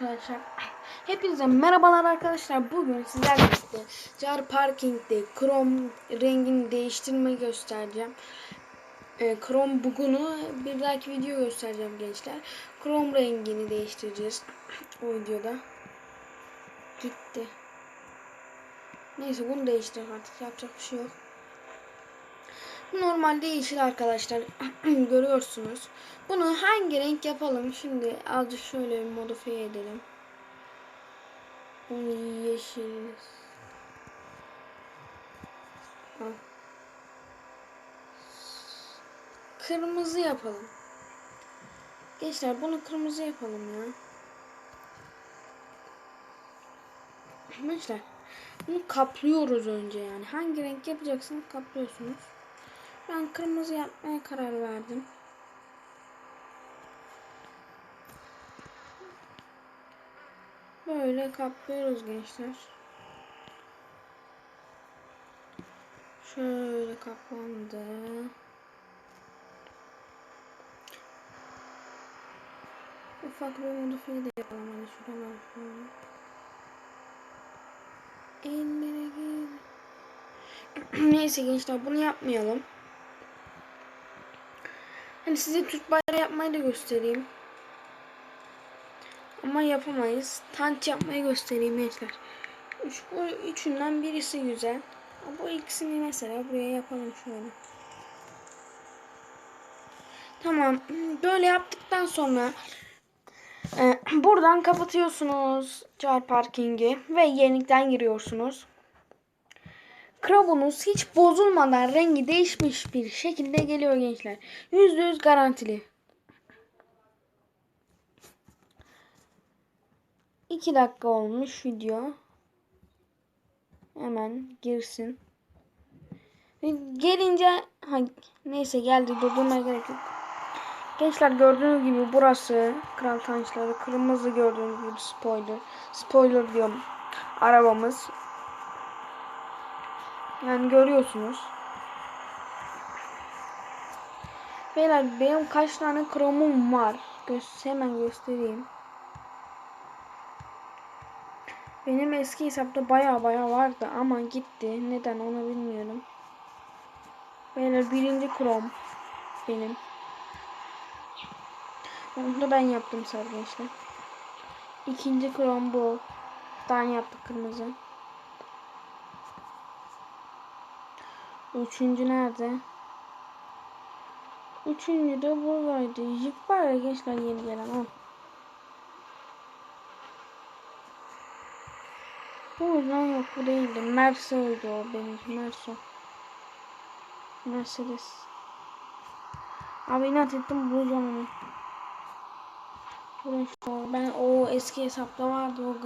arkadaşlar. Hepinize merhabalar arkadaşlar. Bugün sizlerle birlikte Car Parking'de Chrome rengini değiştirmeyi göstereceğim. Ee, Chrome bugünü bir dahaki video göstereceğim gençler. Chrome rengini değiştireceğiz o videoda. Gitti. Neyse bunu değiştir artık yapacak bir şey yok. Normalde yeşil arkadaşlar görüyorsunuz. Bunu hangi renk yapalım? Şimdi azıcık şöyle modifiye edelim. Bunu yeşil. Kırmızı yapalım. Gençler bunu kırmızı yapalım ya. Gençler bunu kaplıyoruz önce yani. Hangi renk yapacaksınız kaplıyorsunuz. Ben kırmızı yapmaya karar verdim. Böyle kaplıyoruz gençler. Şöyle kaplandı. Ufak bir modifiye de yapalım. Hadi şuralar şöyle. Ellere gir. Neyse gençler bunu yapmayalım. Hani size Türk bayrağı yapmayı da göstereyim. Ama yapamayız. Tanç yapmayı göstereyim gençler. Üç, bu üçünden birisi güzel. Bu ikisini mesela buraya yapalım şöyle. Tamam. Böyle yaptıktan sonra e, buradan kapatıyorsunuz car parkingi ve yenilikten giriyorsunuz. Krabonuz hiç bozulmadan rengi değişmiş bir şekilde geliyor gençler. %100 garantili. 2 dakika olmuş video. Hemen girsin. Gelince ha, neyse geldi durdurmaya gerek yok. Gençler gördüğünüz gibi burası kral tançları kırmızı gördüğünüz gibi spoiler. Spoiler diyorum arabamız. Yani görüyorsunuz. Beyler benim kaç tane kromum var. Gö hemen göstereyim. Benim eski hesapta baya baya vardı ama gitti. Neden onu bilmiyorum. Beyler birinci krom benim. Onu da ben yaptım sargençler. İkinci krom bu. Dan yaptık kırmızı. Üçüncü nerede? Üçüncü de buradaydı. Var ya gençler yeni gelen o. Bu yüzden yok bu değildi. Mercedes o benim. Merso. Mercedes. Abi inat ettim bulacağım onu. Ben o eski hesapta vardı o